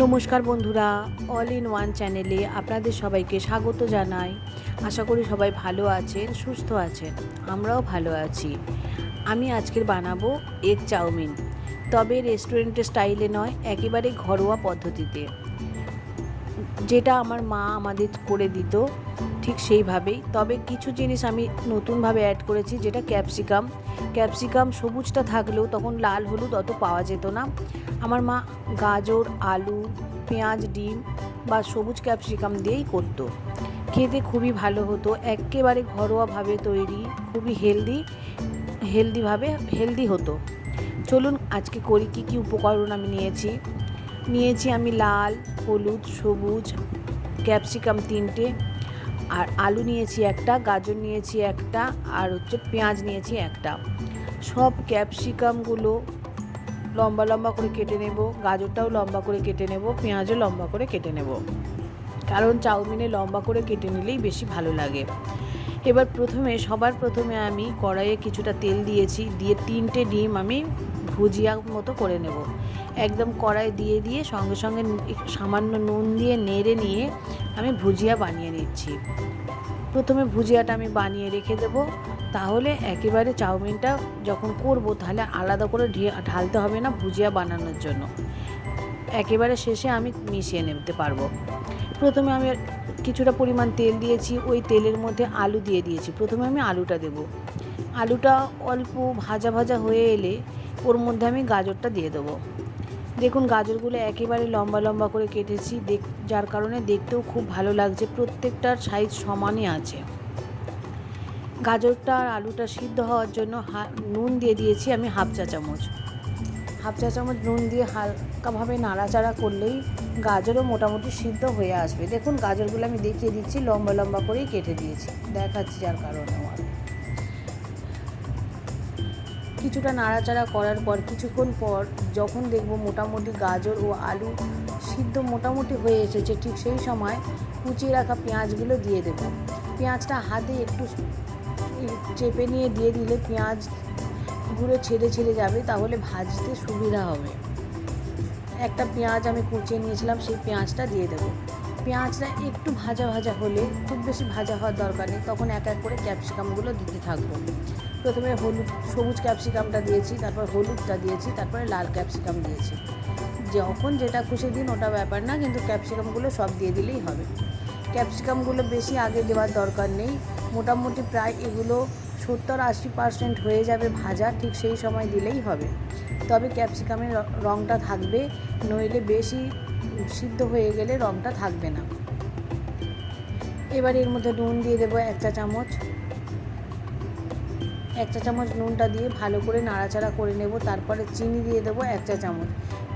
নমস্কার বন্ধুরা all in one চ্যানেলে আপনাদের সবাইকে স্বাগত জানাই। আশা করি সবাই ভালো আছেন, সুস্থ আছেন, আমরাও ভালো আছি। আমি আজকের বানাবো এগ চাউমিন। তবে রেস্টুরেন্টের স্টাইলে নয়, একেবারে ঘরোয়া পদ্ধতিতে। যেটা আমার মা আমাদের করে দিত ঠিক সেইভাবেই। তবে কিছু জিনিস আমি নতুনভাবে অ্যাড করেছি, যেটা ক্যাপসিকাম ক্যাপসিকাম সবুজটা থাকলেও তখন লাল হলুদ অত পাওয়া যেত না। আমার মা গাজর, আলু, পেঁয়াজ, ডিম বা সবুজ ক্যাপসিকাম দিয়েই করতো। খেতে খুবই ভালো হতো। একেবারে ঘরোয়াভাবে তৈরি, খুবই হেলদি হেলদিভাবে হেলদি হতো। চলুন আজকে করি কী কী উপকরণ আমি নিয়েছি। নিয়েছি আমি লাল, হলুদ, সবুজ ক্যাপসিকাম তিনটে। আর আলু নিয়েছি একটা, গাজর নিয়েছি একটা, আর হচ্ছে পেঁয়াজ নিয়েছি একটা। সব ক্যাপসিকামগুলো লম্বা লম্বা করে কেটে নেব, গাজরটাও লম্বা করে কেটে নেব, পেঁয়াজও লম্বা করে কেটে নেব। কারণ চাউমিনে লম্বা করে কেটে নিলেই বেশি ভালো লাগে। এবার প্রথমে, সবার প্রথমে আমি কড়াইয়ে কিছুটা তেল দিয়েছি, দিয়ে তিনটে ডিম আমি ভুজিয়া মতো করে নেব। একদম কড়াই দিয়ে দিয়ে সঙ্গে সঙ্গে সামান্য নুন দিয়ে নেড়ে নিয়ে আমি ভুজিয়া বানিয়ে নিচ্ছি। প্রথমে ভুজিয়াটা আমি বানিয়ে রেখে দেবো। তাহলে একেবারে চাউমিনটা যখন করব তাহলে আলাদা করে ঢালতে হবে না ভুজিয়া বানানোর জন্য। একেবারে শেষে আমি মিশিয়ে নিতে পারব। প্রথমে আমি কিছুটা পরিমাণ তেল দিয়েছি। ওই তেলের মধ্যে আলু দিয়ে দিয়েছি। প্রথমে আমি আলুটা দেব। আলুটা অল্প ভাজা ভাজা হয়ে এলে ওর মধ্যে আমি গাজরটা দিয়ে দেবো। দেখুন, গাজরগুলো একেবারে লম্বা লম্বা করে কেটেছি। দেখ, যার কারণে দেখতেও খুব ভালো লাগছে। প্রত্যেকটার সাইজ সমানই আছে। গাজরটা আর আলুটা সিদ্ধ হওয়ার জন্য নুন দিয়ে দিয়েছি আমি হাফ চা চামচ। হাফ চা চামচ নুন দিয়ে হালকাভাবে নাড়াচাড়া করলেই গাজরও মোটামুটি সিদ্ধ হয়ে আসবে। দেখুন, গাজরগুলো আমি দেখিয়ে দিচ্ছি, লম্বা লম্বা করেই কেটে দিয়েছি। দেখাচ্ছি যার কারণে আমার। কিছুটা নাড়াচাড়া করার পর, কিছুক্ষণ পর যখন দেখব মোটামুটি গাজর ও আলু সিদ্ধ মোটামুটি হয়ে এসেছে, ঠিক সেই সময় কুচিয়ে রাখা পেঁয়াজগুলো দিয়ে দেব। পেঁয়াজটা হাতে একটু চেপে নিয়ে দিয়ে দিলে পেঁয়াজগুলো ছেড়ে ছেড়ে যাবে, তাহলে ভাজতে সুবিধা হবে। একটা পেঁয়াজ আমি কুচিয়ে নিয়েছিলাম, সেই পেঁয়াজটা দিয়ে দেবো। পেঁয়াজটা একটু ভাজা ভাজা হলে খুব বেশি ভাজা হওয়ার দরকার নেই। তখন এক এক করে ক্যাপসিকামগুলো দিতে থাকব। প্রথমে হলুদ, সবুজ ক্যাপসিকামটা দিয়েছি, তারপর হলুদটা দিয়েছি, তারপরে লাল ক্যাপসিকাম দিয়েছি। যখন যেটা খুশি দিন, ওটা ব্যাপার না, কিন্তু ক্যাপসিকামগুলো সব দিয়ে দিলেই হবে। ক্যাপসিকামগুলো বেশি আগে দেওয়ার দরকার নেই। মোটামুটি প্রায় এগুলো সত্তর আশি পার্সেন্ট হয়ে যাবে ভাজা, ঠিক সেই সময় দিলেই হবে। তবে ক্যাপসিকামের রঙটা থাকবে, নইলে বেশি সিদ্ধ হয়ে গেলে রঙটা থাকবে না। এবার এর মধ্যে নুন দিয়ে দেবো এক চা চামচ। এক চা চামচ নুনটা দিয়ে ভালো করে নাড়াচাড়া করে নেব, তারপরে চিনি দিয়ে দেবো এক চা চামচ।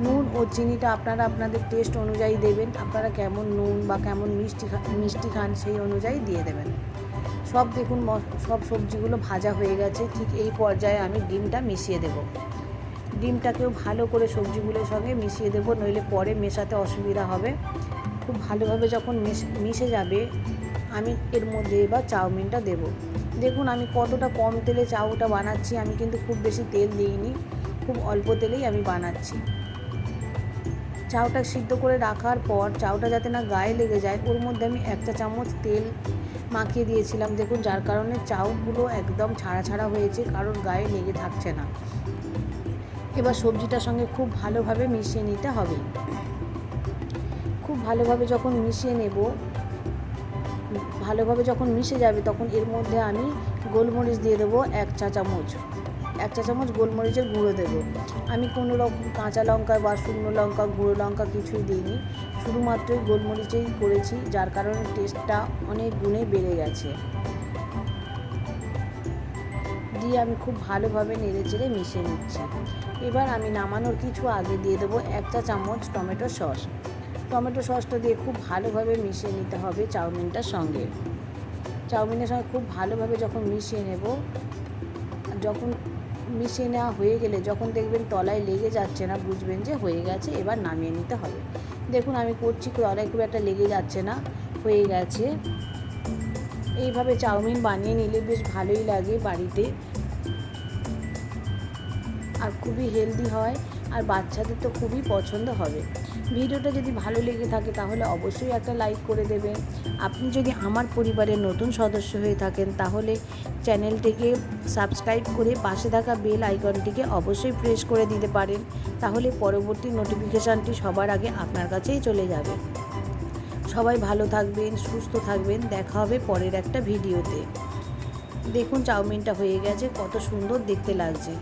নুন ও চিনিটা আপনারা আপনাদের টেস্ট অনুযায়ী দেবেন, আপনারা কেমন নুন বা কেমন মিষ্টি মিষ্টি খান সেই অনুযায়ী দিয়ে দেবেন। সব দেখুন সব সবজিগুলো ভাজা হয়ে গেছে, ঠিক এই পর্যায়ে আমি ডিমটা মিশিয়ে দেব। ডিমটাকেও ভালো করে সবজিগুলোর সঙ্গে মিশিয়ে দেবো, নইলে পরে মেশাতে অসুবিধা হবে। খুব ভালোভাবে যখন মিশ- যাবে, আমি এর মধ্যে এবার চাউমিনটা দেব। দেখুন, আমি কতটা কম তেলে চাউটা বানাচ্ছি, আমি কিন্তু খুব বেশি তেল দিইনি, খুব অল্প তেলেই আমি বানাচ্ছি। চাউটা সিদ্ধ করে রাখার পর, চাউটা যাতে না গায়ে লেগে যায়, ওর মধ্যে আমি একটা চামচ তেল মাখিয়ে দিয়েছিলাম। দেখুন, যার কারণে চাউগুলো একদম ছাড়া ছাড়া হয়েছে কারোর গায়ে লেগে থাকছে না। এবার সবজিটার সঙ্গে খুব ভালোভাবে মিশিয়ে নিতে হবে। খুব ভালোভাবে যখন মিশিয়ে নেব, ভালোভাবে যখন মিশে যাবে তখন এর মধ্যে আমি গোলমরিচ দিয়ে দেবো এক চা চামচ। এক চা চামচ গোলমরিচের গুঁড়ো দেবো। আমি কোনো রকম কাঁচা লঙ্কা বা শুকনো লঙ্কা, গুঁড়ো লঙ্কা কিছুই দিইনি। শুধুমাত্রই গোলমরিচেই করেছি, যার কারণে টেস্টটা অনেক গুণে বেড়ে গেছে। দিয়ে আমি খুব ভালোভাবে নেড়ে চেড়ে মিশিয়ে নিচ্ছি। এবার আমি নামানোর কিছু আগে দিয়ে দেবো এক চা চামচ টমেটো সস। টমেটো সসটা দিয়ে খুব ভালোভাবে মিশিয়ে নিতে হবে চাউমিনটার সঙ্গে। চাউমিনের সঙ্গে খুব ভালোভাবে যখন মিশিয়ে নেব, যখন মিশিয়ে নেওয়া হয়ে গেলে যখন দেখবেন তলায় লেগে যাচ্ছে না, বুঝবেন যে হয়ে গেছে, এবার নামিয়ে নিতে হবে। দেখুন আমি করছি তলায় খুব একটা লেগে যাচ্ছে না, হয়ে গেছে। এইভাবে চাউমিন বানিয়ে নিলে বেশ ভালোই লাগে বাড়িতে। আর খুবই হেলদি হয় আর বাচ্চাদের তো খুবই পছন্দ হবে। ভিডিওটা যদি ভালো লেগে থাকে তাহলে অবশ্যই একটা লাইক করে দেবেন আপনি যদি আমার পরিবারের নতুন সদস্য হয়ে থাকেন তাহলে চ্যানেলটিকে সাবস্ক্রাইব করে পাশে থাকা বেল আইকনটিকে অবশ্যই প্রেস করে দিতে পারেন। তাহলে পরবর্তী নোটিফিকেশানটি সবার আগে আপনার কাছেই চলে যাবে। সবাই ভালো থাকবেন, সুস্থ থাকবেন। দেখা হবে পরের একটা ভিডিওতে। দেখুন, চাউমিনটা হয়ে গেছে। কত সুন্দর দেখতে লাগছে।